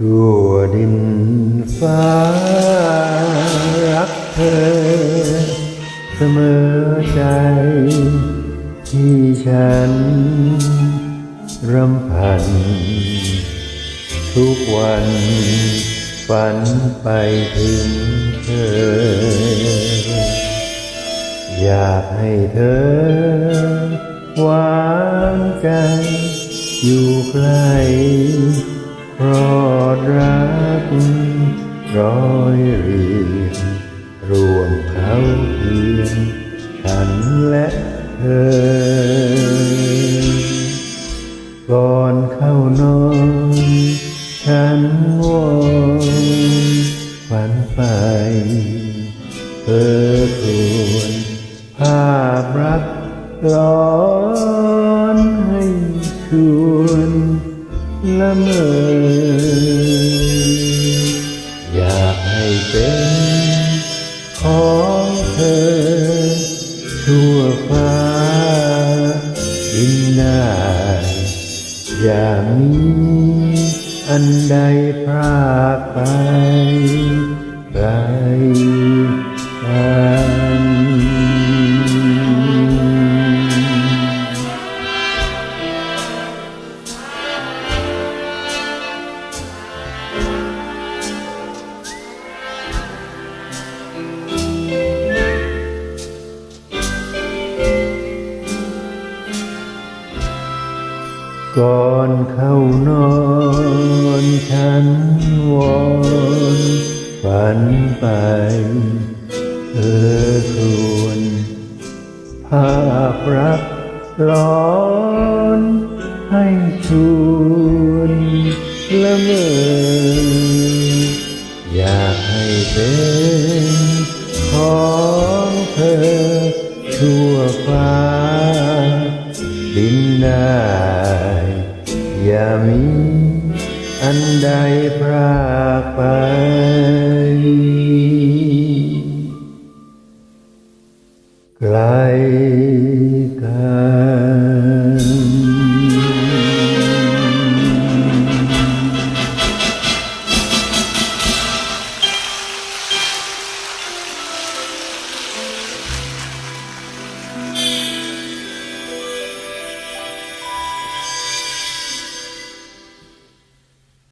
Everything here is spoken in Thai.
chùa đình phá ác thơ เสมอใจ ที่ฉันรำพัน ทุกวันฝันไปถึงเธอ อยากให้เธอ หวานใจ อยู่ใกล้ราะรักร้อยเรี และเธอ ก่อนเข้านอนฉันวอนฝันไปเธอควรภาพรักร้อนให้ชวนละเมออยากให้เป็นของเธอ วฟ้าดินได้อย่ามีอันใดพรากไปไกล ก่อนเข้านอนฉันวอนฝันไปเธอควรภาพรักร้อนให้ชวนละเมออยากให้เป็นของเธอชั่วฟ้าดินได้ อย่ามีอันใดพรากไป ไกล